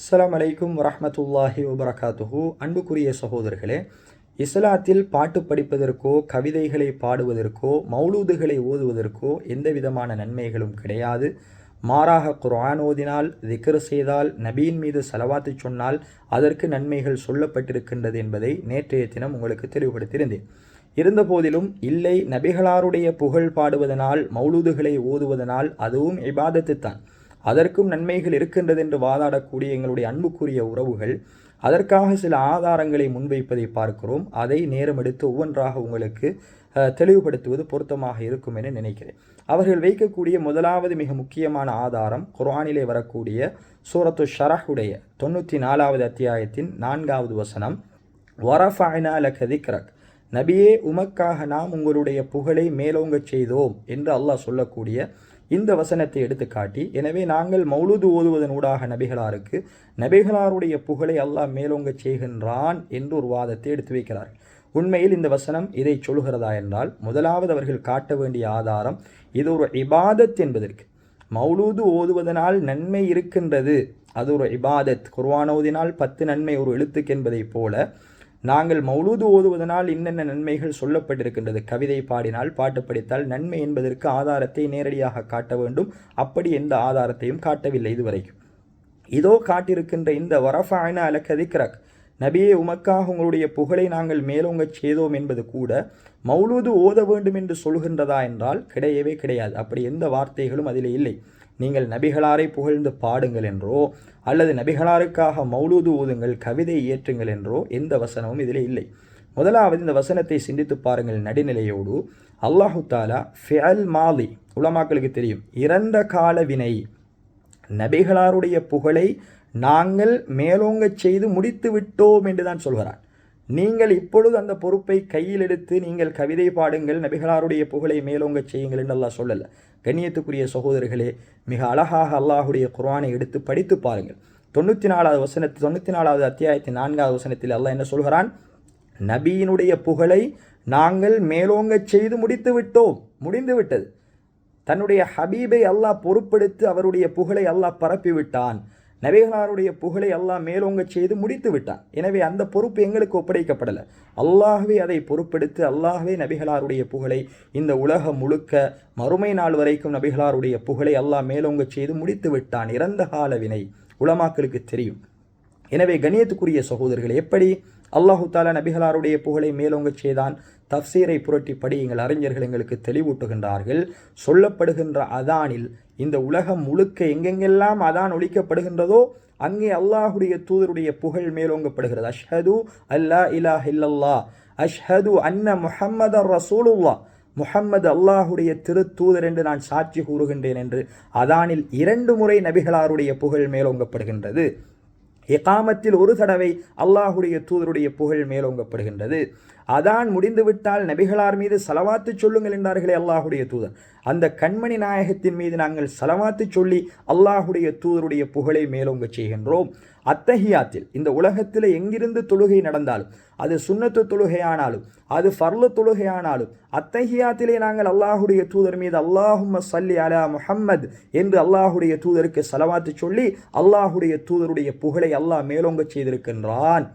அஸ்லாம் அலைக்கும் வரமத்துல்லாஹி வபரகாத்துஹு. அன்புக்குரிய சகோதரர்களே இஸ்லாத்தில் பாட்டு படிப்பதற்கோ கவிதைகளை பாடுவதற்கோ மௌலூதுகளை ஓதுவதற்கோ எந்த விதமான நன்மைகளும் கிடையாது. மாறாக குர்ஆன் ஓதினால் திக்ர் செய்தால் நபியின் மீது செலவாத்து சொன்னால் அதற்கு நன்மைகள் சொல்லப்பட்டிருக்கின்றது என்பதை நேற்றைய தினம் உங்களுக்கு தெளிவுபடுத்தியிருந்தேன். இருந்தபோதிலும் இல்லை நபிகளாருடைய புகழ் பாடுவதனால் மௌலூதுகளை ஓதுவதனால் அதுவும் இபாதத்து தான் அதற்கும் நன்மைகள் இருக்கின்றது என்று வாதாடக்கூடிய எங்களுடைய அன்புக்குரிய உறவுகள் அதற்காக சில ஆதாரங்களை முன்வைப்பதை பார்க்கிறோம். அதை நேரம் எடுத்து ஒவ்வொன்றாக உங்களுக்கு தெளிவுபடுத்துவது பொருத்தமாக இருக்கும் என நினைக்கிறேன். அவர்கள் வைக்கக்கூடிய முதலாவது மிக முக்கியமான ஆதாரம் குர்ஆனிலே வரக்கூடிய சூரத்து ஷரஹுடைய தொண்ணூற்றி நாலாவது அத்தியாயத்தின் நான்காவது வசனம் வரஃபஅனா லக நபியே உமக்காக நாம் உங்களுடைய புகழை மேலோங்கச் செய்தோம் என்று அல்லாஹ் சொல்லக்கூடிய இந்த வசனத்தை எடுத்து காட்டி எனவே நாங்கள் மௌலூது ஓதுவதன் ஊடாக நபிகளாருக்கு நபிகளாருடைய புகழை அல்லாஹ் மேலோங்கச் செய்கின்றான் என்று ஒரு வாதத்தை எடுத்து வைக்கிறார். உண்மையில் இந்த வசனம் இதை சொல்கிறதா என்றால் முதலாவது அவர்கள் காட்ட வேண்டிய ஆதாரம் இது ஒரு இபாதத் என்பதற்கு. மௌலூது ஓதுவதனால் நன்மை இருக்கின்றது அது ஒரு இபாதத். குர்வானோதினால் ஓதினால் பத்து நன்மை ஒரு எழுத்துக்கு என்பதைப் போல நாங்கள் மௌலூது ஓதுவதனால் என்னென்ன நன்மைகள் சொல்லப்பட்டிருக்கின்றது? கவிதை பாடினால் பாட்டு படித்தால் நன்மை என்பதற்கு ஆதாரத்தை நேரடியாக காட்ட வேண்டும். அப்படி எந்த ஆதாரத்தையும் காட்டவில்லை இதுவரைக்கும். இதோ காட்டியிருக்கின்ற இந்த வரஃபாயின அலக்கதிக்ரக் நபியே உமக்காக உங்களுடைய புகழை நாங்கள் மேலோங்கச் செய்தோம் என்பது கூட மௌலூது ஓத வேண்டும் என்று சொல்கின்றதா என்றால் கிடையவே கிடையாது. அப்படி எந்த வார்த்தைகளும் அதில் இல்லை. நீங்கள் நபிகளாரை புகழ்ந்து பாடுங்கள் என்றோ அல்லது நபிகளாருக்காக மௌலூது ஊதுங்கள் கவிதை இயற்றுங்கள் என்றோ எந்த வசனமும் இதில் இல்லை. முதலாவது இந்த வசனத்தை சிந்தித்து பாருங்கள் நடுநிலையோடு. அல்லாஹு தாலா ஃபியல் மாலி உலமாக்களுக்கு தெரியும் இறந்த கால வினை. நபிகளாருடைய புகழை நாங்கள் மேலோங்கச் செய்து முடித்து விட்டோம் என்று தான் சொல்கிறார் நீங்கள் இப்பொழுது அந்த பொறுப்பை கையில் எடுத்து நீங்கள் கவிதை பாடுங்கள் நபிகளாருடைய புகழை மேலோங்கச் செய்யுங்கள் என்று அல்லாஹ் சொல்லலை. கண்ணியத்துக்குரிய சகோதரர்களே மிக அழகாக அல்லாஹுடைய குர்ஆனை எடுத்து படித்து பாருங்கள். தொண்ணூற்றி நாலாவது வசனத்து தொண்ணூற்றி நாலாவது அத்தியாயத்தின் நான்காவது வசனத்தில் அல்லாஹ் என்ன சொல்கிறான்? நபியினுடைய புகழை நாங்கள் மேலோங்கச் செய்து முடித்து விட்டோம். முடிந்து விட்டது. தன்னுடைய ஹபீபை அல்லாஹ் பொறுப்பெடுத்து அவருடைய புகழை அல்லாஹ் பரப்பிவிட்டான். நபிகளாருடைய புகழை அல்லாஹ் மேலோங்கச் செய்து முடித்து விட்டான். எனவே அந்த பொறுப்பு எங்களுக்கு ஒப்படைக்கப்படலை. அல்லாஹ்வே அதை பொறுப்பெடுத்து அல்லாஹ்வே நபிகளாருடைய புகழை இந்த உலகம் முழுக்க மறுமை நாள் வரைக்கும் நபிகளாருடைய புகழை அல்லாஹ் மேலோங்கச் செய்து முடித்து விட்டான். இறந்த கால வினை உலமாக்களுக்கு தெரியும். எனவே கணியத்துக்குரிய சகோதரர்கள் எப்படி அல்லாஹு தாலா நபிகளாருடைய புகழை மேலோங்கச் செய்தான்? தப்சீரை புரட்டி படி எங்கள் அறிஞர்கள் எங்களுக்கு தெளிவூட்டுகின்றார்கள். சொல்லப்படுகின்ற அதானில் இந்த உலகம் முழுக்க எங்கெங்கெல்லாம் அதான் ஒழிக்கப்படுகின்றதோ அங்கே அல்லாஹுடைய தூதருடைய புகழ் மேலோங்கப்படுகிறது. அஷ்ஹது அல்லா இலா ஹில்லல்லா அஷ்ஹது அன்ன முஹம்மதர் ரசூலுல்லா முஹம்மது அல்லாஹுடைய திருத்தூதர் என்று நான் சாட்சி கூறுகின்றேன் என்று அதானில் இரண்டு முறை நபிகளாருடைய புகழ் மேலோங்கப்படுகின்றது. இகாமத்தில் ஒரு தடவை அல்லாஹுடைய தூதருடைய புகழ் மேலோங்கப்படுகின்றது. அதான் முடிந்துவிட்டால் நபிகளார் மீது செலவாத்து சொல்லுங்கள் என்றார்களே அல்லாஹுடைய தூதர். அந்த கண்மணி நாயகத்தின் மீது நாங்கள் செலவாத்து சொல்லி அல்லாஹுடைய தூதருடைய புகழை மேலோங்க செய்கின்றோம். அத்தஹியாத்தில் இந்த உலகத்தில் எங்கிருந்து தொழுகை நடந்தாலும் அது சுண்ணத்து தொழுகையானாலும் அது ஃபர்லு தொழுகையானாலும் அத்தஹியாத்திலே நாங்கள் அல்லாஹுடைய தூதர் மீது அல்லாஹும் சல்லி அலா முஹம்மத் என்று அல்லாஹுடைய தூதருக்கு செலவாத்து சொல்லி அல்லாஹுடைய தூதருடைய புகழை அல்லாஹ் மேலோங்க செய்திருக்கின்றான்.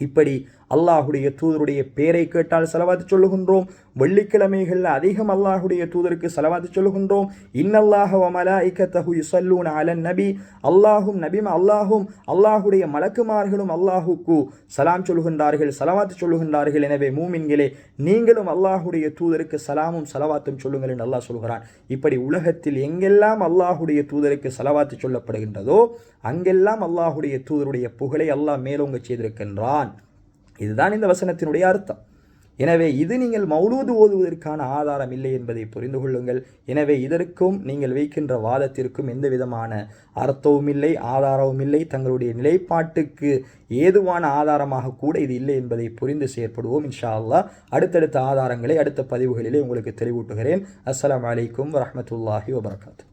இப்படி அல்லாஹுடைய தூதருடைய பேரை கேட்டால் செலவாத்து சொல்லுகின்றோம். வெள்ளிக்கிழமைகளில் அதிகம் அல்லாஹுடைய தூதருக்கு செலவாத்து சொல்லுகின்றோம். இன்னல்லாஹ வமலாய்கத்தஹு யுசல்லூன் அலன் நபி. அல்லாஹும் நபிம் அல்லாஹும் அல்லாஹுடைய மலக்குமார்களும் அல்லாஹுக்கு சலாம் சொல்லுகின்றார்கள் சலவாத்து சொல்லுகின்றார்கள். எனவே மூமின்களே நீங்களும் அல்லாஹுடைய தூதருக்கு சலாமும் சலவாத்தும் சொல்லுங்கள் என்று அல்லாஹ் சொல்கிறான். இப்படி உலகத்தில் எங்கெல்லாம் அல்லாஹுடைய தூதருக்கு செலவாத்து சொல்லப்படுகின்றதோ அங்கெல்லாம் அல்லாஹுடைய தூதருடைய புகழை அல்லாஹ் மேலோங்க செய்திருக்கின்றான். இதுதான் இந்த வசனத்தினுடைய அர்த்தம். எனவே இது நீங்கள் மௌலூது ஓதுவதற்கான ஆதாரம் இல்லை என்பதை புரிந்து கொள்ளுங்கள். எனவே இதற்கும் நீங்கள் வைக்கின்ற வாதத்திற்கும் எந்த விதமான அர்த்தமும் இல்லை ஆதாரமும் இல்லை. தங்களுடைய நிலைப்பாட்டுக்கு ஏதுவான ஆதாரமாக கூட இது இல்லை என்பதை புரிந்து செயற்படுவோம். இன்ஷா அல்லாஹ் அடுத்தடுத்த ஆதாரங்களை அடுத்த பதிவுகளிலே உங்களுக்கு தெளிவூட்டுகிறேன். அஸ்லாம் அலைக்கும் வரமத்துல்லாஹி வபர்காத்து.